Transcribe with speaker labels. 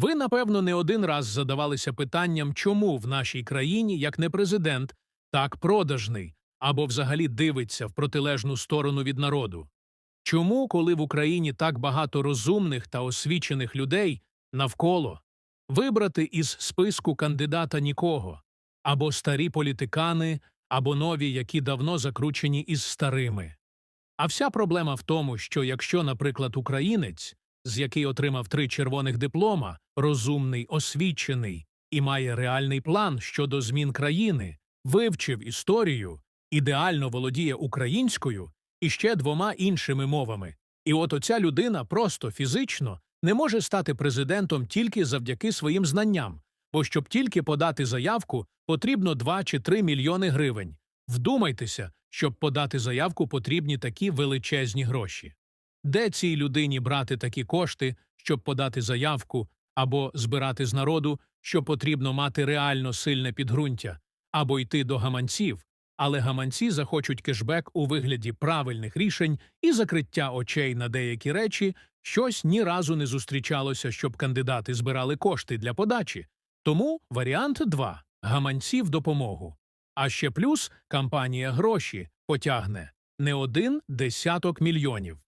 Speaker 1: Ви, напевно, не один раз задавалися питанням, чому в нашій країні, як не президент, так продажний або взагалі дивиться в протилежну сторону від народу. Чому, коли в Україні так багато розумних та освічених людей навколо, вибрати із списку кандидата нікого, або старі політикани, або нові, які давно закручені із старими? А вся проблема в тому, що якщо, наприклад, українець, з який отримав три червоних диплома, розумний, освічений і має реальний план щодо змін країни, вивчив історію, ідеально володіє українською і ще двома іншими мовами. І от оця людина просто фізично не може стати президентом тільки завдяки своїм знанням, бо щоб тільки подати заявку, потрібно 2 чи 3 мільйони гривень. Вдумайтеся, щоб подати заявку, потрібні такі величезні гроші. Де цій людині брати такі кошти, щоб подати заявку, або збирати з народу, що потрібно мати реально сильне підґрунтя, або йти до гаманців, але гаманці захочуть кешбек у вигляді правильних рішень і закриття очей на деякі речі, щось ні разу не зустрічалося, щоб кандидати збирали кошти для подачі. Тому варіант 2 – гаманці в допомогу. А ще плюс кампанія гроші потягне не один десяток мільйонів.